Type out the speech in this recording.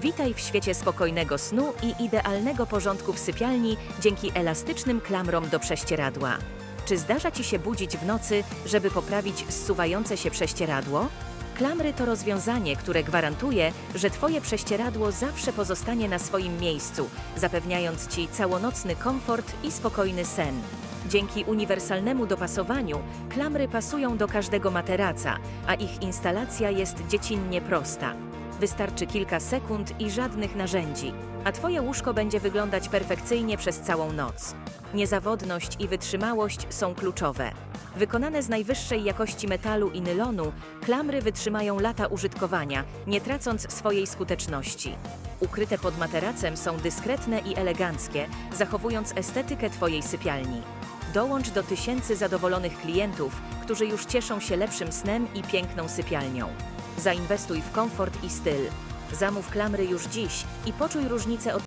Witaj w świecie spokojnego snu i idealnego porządku w sypialni dzięki elastycznym klamrom do prześcieradła. Czy zdarza Ci się budzić w nocy, żeby poprawić zsuwające się prześcieradło? Klamry to rozwiązanie, które gwarantuje, że Twoje prześcieradło zawsze pozostanie na swoim miejscu, zapewniając Ci całonocny komfort i spokojny sen. Dzięki uniwersalnemu dopasowaniu klamry pasują do każdego materaca, a ich instalacja jest dziecinnie prosta. Wystarczy kilka sekund i żadnych narzędzi, a Twoje łóżko będzie wyglądać perfekcyjnie przez całą noc. Niezawodność i wytrzymałość są kluczowe. Wykonane z najwyższej jakości metalu i nylonu, klamry wytrzymają lata użytkowania, nie tracąc swojej skuteczności. Ukryte pod materacem są dyskretne i eleganckie, zachowując estetykę Twojej sypialni. Dołącz do tysięcy zadowolonych klientów, którzy już cieszą się lepszym snem i piękną sypialnią. Zainwestuj w komfort i styl. Zamów klamry już dziś i poczuj różnicę od